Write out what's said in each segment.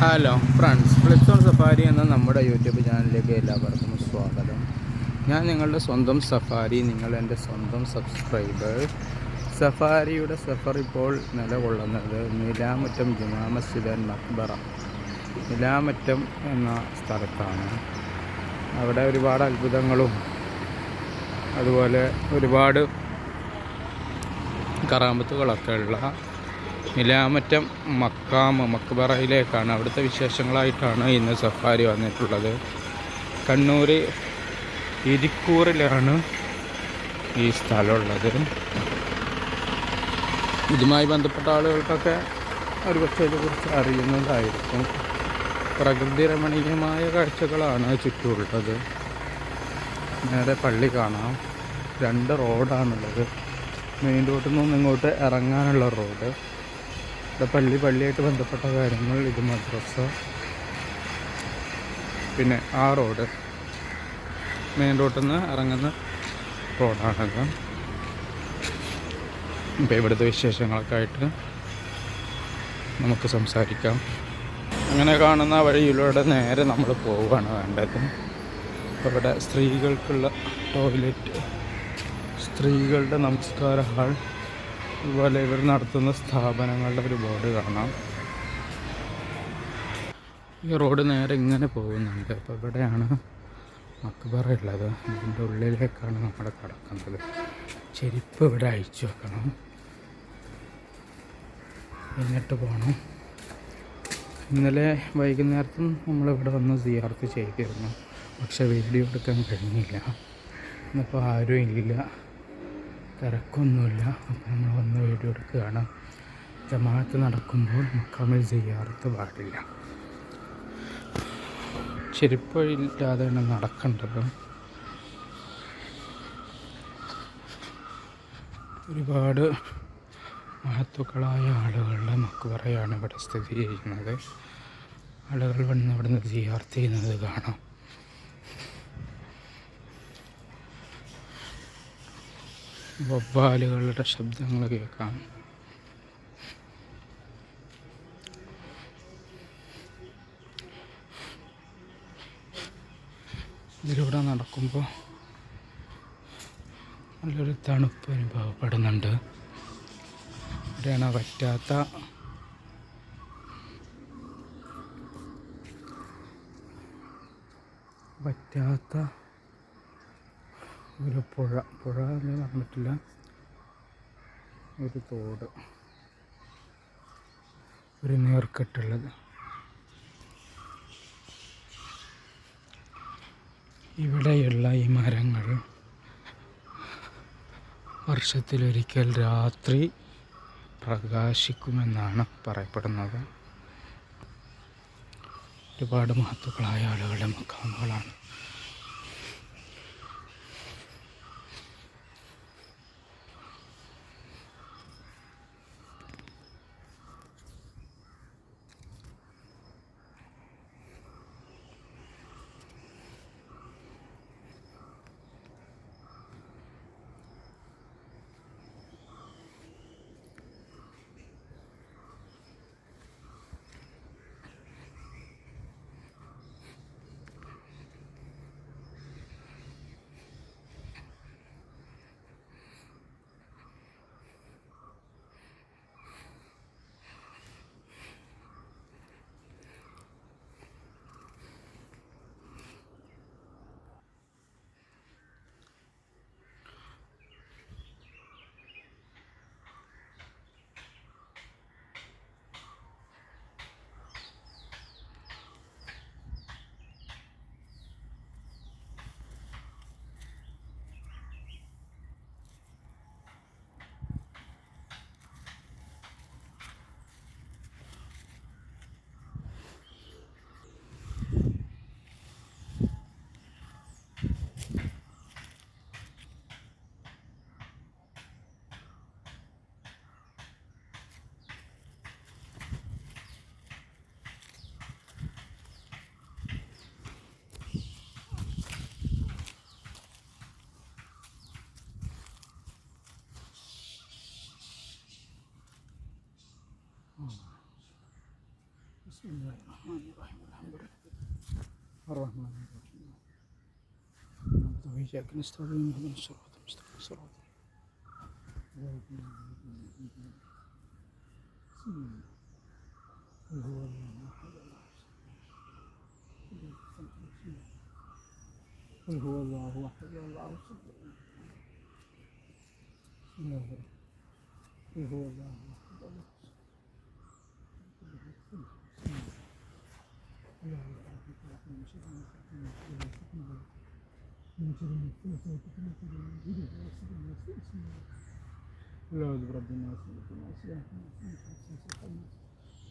Hello friends ഫ്ലിപ്സോൺ safari എന്ന നമ്മുടെ YouTube ചാനലിലേക്ക് എല്ലാവർക്കും സ്വാഗതം. ഞാൻ നിങ്ങളുടെ സ്വന്തം സഫാരി നിങ്ങൾ എന്റെ സ്വന്തം സബ്സ്ക്രൈബർ സഫാരിയുടെ സഫർ ഇപ്പോൾ നിലകൊള്ളുന്നത് നിലാമറ്റം ജുമാ മസ്ജിദ് മക്ബറ നിലാമറ്റം എന്ന സ്ഥലത്താണ്. അവിടെ ഒരുപാട് അത്ഭുതങ്ങളും അതുപോലെ ഒരുപാട് കറാമത്തുകളൊക്കെ ഉള്ള നിലാമറ്റം മക്കാമ് മക്ബറയിലേക്കാണ് അവിടുത്തെ വിശേഷങ്ങളായിട്ടാണ് ഇന്ന് സഫാരി വന്നിട്ടുള്ളത്. കണ്ണൂർ ഇരിക്കൂറിലാണ് ഈ സ്ഥലമുള്ളത്. ഇതുമായി ബന്ധപ്പെട്ട ആളുകൾക്കൊക്കെ ഒരു പക്ഷേ ഇതിനെക്കുറിച്ച് അറിയുന്നതായിരിക്കും. പ്രകൃതി രമണീയമായ കാഴ്ചകളാണ് ചുറ്റുമുള്ളത്. നേരെ പള്ളി കാണാം. രണ്ട് റോഡാണുള്ളത്. മെയിൻ റോഡിൽ നിന്നും ഇങ്ങോട്ട് ഇറങ്ങാനുള്ള റോഡ്. ഇവിടെ പള്ളി പള്ളിയായിട്ട് ബന്ധപ്പെട്ട കാര്യങ്ങൾ ഇത് മദ്രസ പിന്നെ ആ റോഡ്. മെയിൻ റോഡിൽ നിന്ന് ഇറങ്ങുന്ന റോഡാണത് ഇപ്പോൾ ഇവിടുത്തെ വിശേഷങ്ങളൊക്കെ ആയിട്ട് നമുക്ക് സംസാരിക്കാം. അങ്ങനെ കാണുന്ന വഴിയിലൂടെ നേരെ നമ്മൾ പോവുകയാണ് വേണ്ടത്. ഇവിടെ സ്ത്രീകൾക്കുള്ള ടോയ്ലറ്റ് സ്ത്രീകളുടെ നമസ്കാര ഹാൾ അതുപോലെ ഇവർ നടത്തുന്ന സ്ഥാപനങ്ങളുടെ ഒരു ബോർഡ് കാണാം. ഈ റോഡ് നേരെ ഇങ്ങനെ പോകുന്നുണ്ട്. അപ്പോൾ ഇവിടെയാണ് മക്ബറ ഉള്ളത്. ഇതിന്റെ ഉള്ളിലേക്കാണ് നമ്മൾ കടക്കുന്നത്. ചെരുപ്പ് ഇവിടെ അയച്ചു വെക്കണം. എന്നിട്ട് പോകണം ഇന്നലെ വൈകുന്നേരത്തും നമ്മളിവിടെ വന്ന് സിയാർത്ത് ചെയ്തിരുന്നു. പക്ഷെ വീഡിയോ എടുക്കാൻ കഴിഞ്ഞില്ല. ഇന്നിപ്പോൾ ആരും ഇല്ല. തിരക്കൊന്നുമില്ല. അപ്പോൾ നമ്മൾ വന്ന് വീഡിയോ എടുക്കുകയാണ്. ജമാഅത്ത് നടക്കുമ്പോൾ മക്കാമിൽ ചെയ്യാറത്ത് പാടില്ല. ചെരുപ്പ് തന്നെ നടക്കേണ്ടത്. ഒരുപാട് മഹത്വക്കളായ ആളുകളുടെ മക്കുവറയാണ് ഇവിടെ സ്ഥിതി ചെയ്യുന്നത്. ആളുകൾ വന്ന് ഇവിടെ നിന്ന് ചെയ്യുന്നത് കാണാം. വവ്വാലുകളുടെ ശബ്ദങ്ങൾ കേൾക്കാം. ഇതിലൂടെ നടക്കുമ്പോൾ നല്ലൊരു തണുപ്പ് അനുഭവപ്പെടുന്നുണ്ട്. ഇവിടെയാണ് പറ്റാത്ത പറ്റാത്ത ഒരു പുഴ പുഴ എന്ന് പറ്റില്ല ഒരു തോട്. ഒരു നേർക്കെട്ടുള്ളത്. ഇവിടെയുള്ള ഈ മരങ്ങൾ വർഷത്തിലൊരിക്കൽ രാത്രി പ്രകാശിക്കുമെന്നാണ് പറയപ്പെടുന്നത്. ഒരുപാട് മഹത്തുക്കളായ ആളുകളുടെ മക്കാമുകളാണ് بسم الله الرحمن الرحيم. الرحيم نستعين اهدنا الصراط المستقيم صراط قل هو الله أحد الله الصمد قل هو الله برب الناس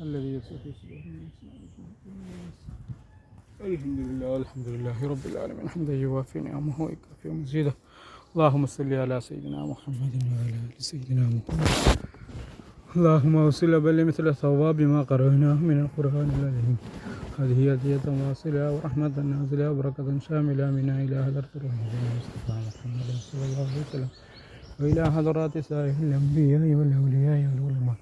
الذي الحمد لله الحمد لله رب العالمين. حمدا يوافي نعمه ويكافئ مزيده. اللهم صل على سيدنا محمد وعلى آل سيدنا محمد. اللهم اوصل بل مثل ثواب ما قرأناه من القرآن العظيم. هدية واصلة ورحمة نازلة وبركة شاملة منا إلى حضرة الرحمن المصطفى محمد صلى الله عليه وسلم وإلى حضرات سائر الأنبياء والأولياء والعلماء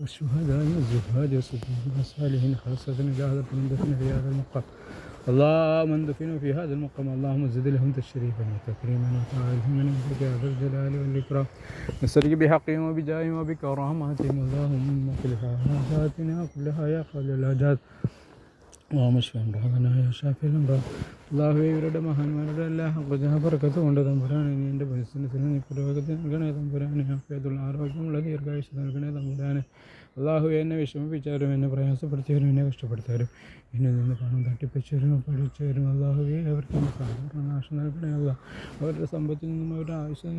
والشهداء والزهاد والصديقين والصالحين خاصة إلى حضرة من دفن في هذا المقام. اللهم من في هذا المقام. اللهم زد لهم تشريفا وتكريما وتعالهم من عندك يا ذا الجلال والإكرام. نسألك بحقهم وبجاههم وبكراماتهم اللهم اغفر حاجاتنا كلها يا قبل الحاجات ഓമശ്വണ്ടാകനായ ഇവരുടെ മഹാന്മാരുടെ എല്ലാ പ്രജാപർക്കത്ത് കൊണ്ട് തമ്പുരാനെ എന്റെ ബിസിനസ്സിന് നീ പുരോഗതി നൽകണേ തമ്പുരാനെ അഫേതുള്ള ആരോഗ്യമുള്ള ദീർഘായുഷ നൽകണേ തമ്പുരാനെ അള്ളാഹു എന്നെ വിഷമിപ്പിച്ചാലും എന്നെ പ്രയാസപ്പെടുത്തിയാലും എന്നെ കഷ്ടപ്പെടുത്തിയവരും എന്നെ നിന്ന് പണം തട്ടിപ്പിച്ചവരും പഠിച്ചവരും അള്ളാഹുവെ അവർക്ക് നാശം നൽകണേ അല്ല അവരുടെ സമ്പത്തിൽ നിന്നും അവരുടെ ആവശ്യം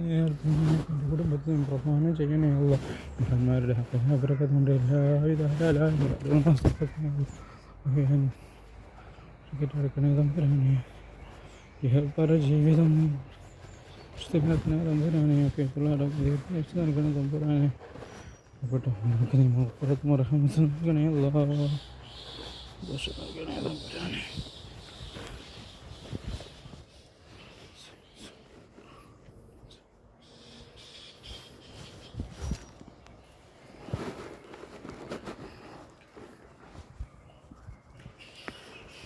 കുടുംബത്തിൽ നിന്നും പ്രധാനം ചെയ്യണേ അല്ല മഹാന്മാരുടെ അഫേതുള്ള എല്ലാ വിധാലായ എടുക്കണേ തമ്പുരാനെ ഇഹപ്പറ ജീവിതം പുസ്തകത്തിനെ തമ്പുരാനെ ഒക്കെ ദീർഘാഴ്ച നൽകണേ തമ്പുരാനെ അപ്പോട്ടെ നമുക്ക് നീ പുറത്ത് മറഹമത്ത് നൽകണേ അല്ലാ ദോഷം നൽകണേ തമ്പുരാനെ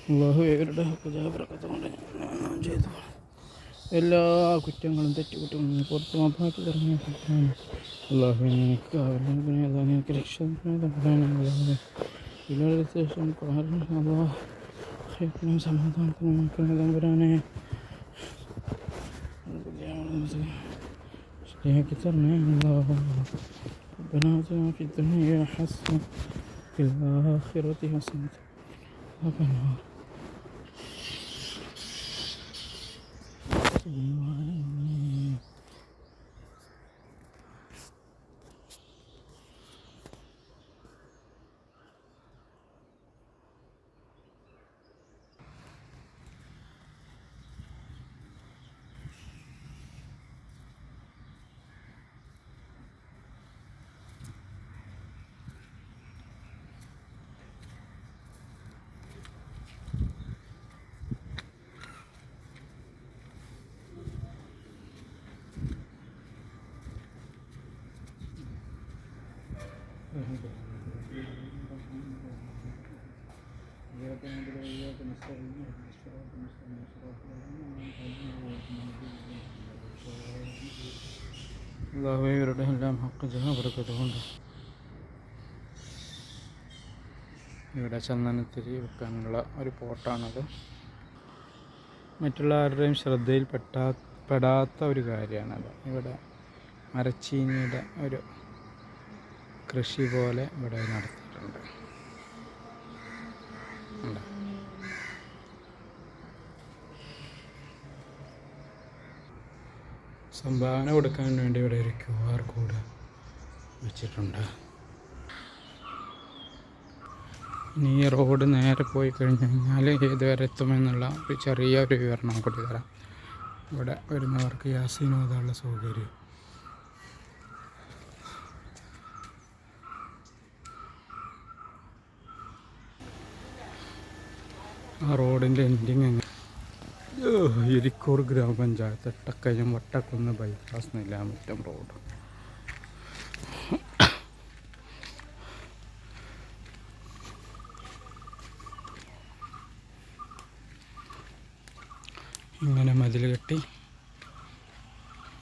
അള്ളാഹു ഇവരുടെ പ്രജാപ്രകൃതം ഞാൻ ചെയ്തു എല്ലാ കുറ്റങ്ങളും തെറ്റുകുറ്റങ്ങളും നീ പുറത്ത് മാപ്പാക്കി തരണേ തമ്പുരാനെ അള്ളാഹു നിനക്ക് അവരുടെ അതാ നിനക്ക് രക്ഷ തമ്പുരാനെ അള്ളാഹു ഇതിനു ശേഷം കാരണം അള്ളാഹ് സമാധാനത്തിനും നോക്കണേ തമ്പുരാനെ ശരിയാക്കി തരണേ അള്ളാഹു ربنا آتنا في الدنيا حسنة في الآخرة حسنة ربنا Same one. ഇവരുടെ എല്ലാം ഹക്ക് ജഹബർക്കതുകൊണ്ട് ഇവിടെ ചന്ദനത്തിരി വെക്കാനുള്ള ഒരു പോട്ടാണത്. മറ്റുള്ള ആരുടെയും ശ്രദ്ധയിൽ പെട്ടാ പെടാത്ത ഒരു കാര്യമാണത്. ഇവിടെ മരച്ചീനിയുടെ ഒരു കൃഷി പോലെ ഇവിടെ നടത്തിയിട്ടുണ്ട്. ഉണ്ട്. സംഭാവന കൊടുക്കാൻ വേണ്ടി ഇവിടെ ഒരു ക്യു ആർ കോഡ് വെച്ചിട്ടുണ്ട്. ഇനി ഈ റോഡ് നേരെ പോയി കഴിഞ്ഞ് കഴിഞ്ഞാൽ ഏത് വരെ എത്തുമെന്നുള്ള ഒരു ചെറിയ ഒരു വിവരണം കൂടി തരാം. ഇവിടെ വരുന്നവർക്ക് യാസീൻ ഓതാനുള്ള സൗകര്യം. ആ റോഡിന്റെ എൻഡിങ് എങ്ങനെ എരിക്കൂർ ഗ്രാമപഞ്ചായത്ത് എട്ടക്കയം വട്ടക്കുന്ന് ബൈപ്പാസ് നെല്ലാമുറ്റം റോഡ് ഇങ്ങനെ മതിൽ കെട്ടി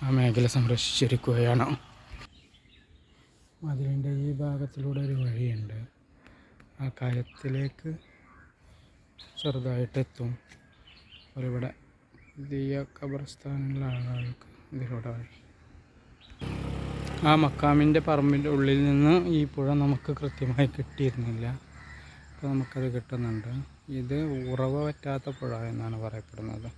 ആ മേഖല സംരക്ഷിച്ചിരിക്കുകയാണ്. മതിലിന്റെ ഈ ഭാഗത്തിലൂടെ ഒരു വഴിയുണ്ട്. ആ കയത്തിലേക്ക് ചെറുതായിട്ടെത്തും. ഒരുവിടെ ദിയ ഖബർസ്ഥാനിലാണ് ആളുകൾക്ക് ഇതിലൂടെ വഴി. ആ മക്കാമിന്റെ പറമ്പിന്റെ ഉള്ളിൽ നിന്ന് ഈ പുഴ നമുക്ക് കൃത്യമായി കിട്ടിയിരുന്നില്ല. അപ്പോൾ നമുക്കത് കിട്ടുന്നുണ്ട്. ഇത് ഉറവ പറ്റാത്ത പുഴ എന്നാണ് പറയപ്പെടുന്നത്.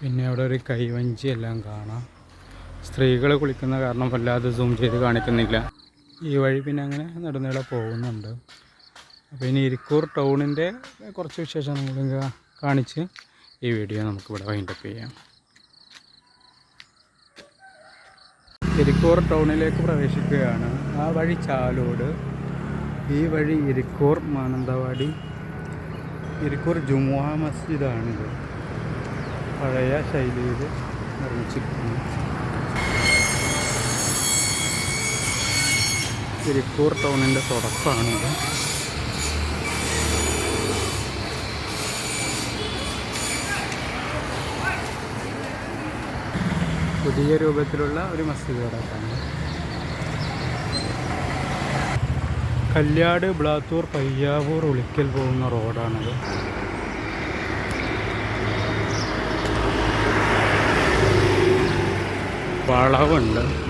പിന്നെ അവിടെ ഒരു കൈവഞ്ചി എല്ലാം കാണാം. സ്ത്രീകൾ കുളിക്കുന്ന കാരണം വല്ലാതെ സൂം ചെയ്ത് കാണിക്കുന്നില്ല. ഈ വഴി പിന്നെ അങ്ങനെ നെടുനീളെ പോകുന്നുണ്ട്. അപ്പോൾ ഇനി ഇരിക്കൂർ ടൗണിന്റെ കുറച്ച് വിശേഷം നമ്മൾ കാണിച്ച് ഈ വീഡിയോ നമുക്കിവിടെ വൈൻഡപ്പ് ചെയ്യാം. ഇരിക്കൂർ ടൗണിലേക്ക് പ്രവേശിക്കുകയാണ്. ആ വഴി ചാലോട് ഈ വഴി ഇരിക്കൂർ മാനന്തവാടി ഇരിക്കൂർ ജുമുഅ മസ്ജിദാണിത്. പഴയ ശൈലിയിൽ നിർമ്മിച്ചിരിക്കുന്നു ഇരിക്കൂർ ടൗണിന്റെ തുടക്കമാണിത് പുതിയ രൂപത്തിലുള്ള ഒരു മസ്ജിദ് തുടക്കമാണ് കല്യാട് ബ്ലാത്തൂർ പയ്യാവൂർ ഉളിക്കൽ പോകുന്ന റോഡാണത്. വളവുണ്ട്.